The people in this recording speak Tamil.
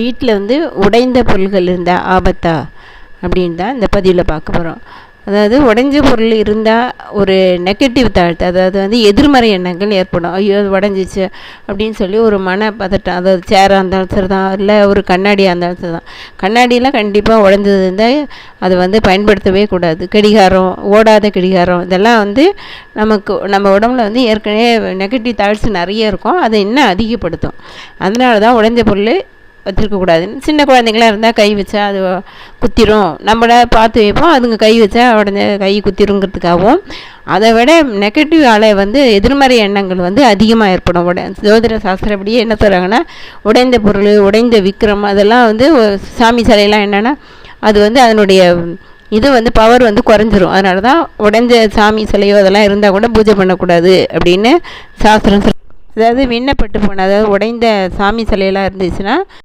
வீட்டில் வந்து உடைந்த பொருள்கள் இருந்தால் ஆபத்தா அப்படின்னு தான் இந்த பதிவில் பார்க்க போகிறோம் அதாவது உடஞ்ச பொருள் இருந்தால் ஒரு நெகட்டிவ் தாட் அதாவது வந்து எதிர்மறை எண்ணங்கள் ஏற்படும். ஐயோ அது உடஞ்சிச்சு அப்படின்னு சொல்லி ஒரு மன பதட்டம் அதாவது சேராக இருந்தாலும் சரி தான் இல்லை ஒரு கண்ணாடியாக இருந்தாலும் சரி தான் கண்ணாடியெலாம் கண்டிப்பாக உடஞ்சது இருந்தால் அதை வந்து பயன்படுத்தவே கூடாது. கடிகாரம் ஓடாத கடிகாரம் இதெல்லாம் வந்து நமக்கு நம்ம உடம்புல வந்து ஏற்கனவே நெகட்டிவ் தாட்ஸ் நிறைய இருக்கும். அதை இன்னும் அதிகப்படுத்தும். அதனால தான் உடஞ்ச பொருள் வச்சுருக்கக்கூடாதுன்னு சின்ன குழந்தைங்களாம் இருந்தால் கை வச்சா அது குத்திரும். நம்மள பார்த்து வைப்போம். அதுங்க கை வச்சா உடனே கை குத்திருங்கிறதுக்காகவும். அதை விட நெகட்டிவ் அலை வந்து எதிர்மறை எண்ணங்கள் வந்து அதிகமாக ஏற்படும். உட ஜோதிட சாஸ்திரப்படியே என்ன சொல்கிறாங்கன்னா உடைந்த பொருள் உடைந்த விக்ரம் அதெல்லாம் வந்து சாமி சிலையெல்லாம் என்னென்னா அது வந்து அதனுடைய இது வந்து பவர் வந்து குறைஞ்சிரும். அதனால தான் உடைஞ்ச சாமி சிலையோ அதெல்லாம் இருந்தால் கூட பூஜை பண்ணக்கூடாது அப்படின்னு சாஸ்திரம் சொல் அதாவது விண்ணப்பட்டு போன அதாவது உடைந்த சாமி சிலையெல்லாம் இருந்துச்சுன்னா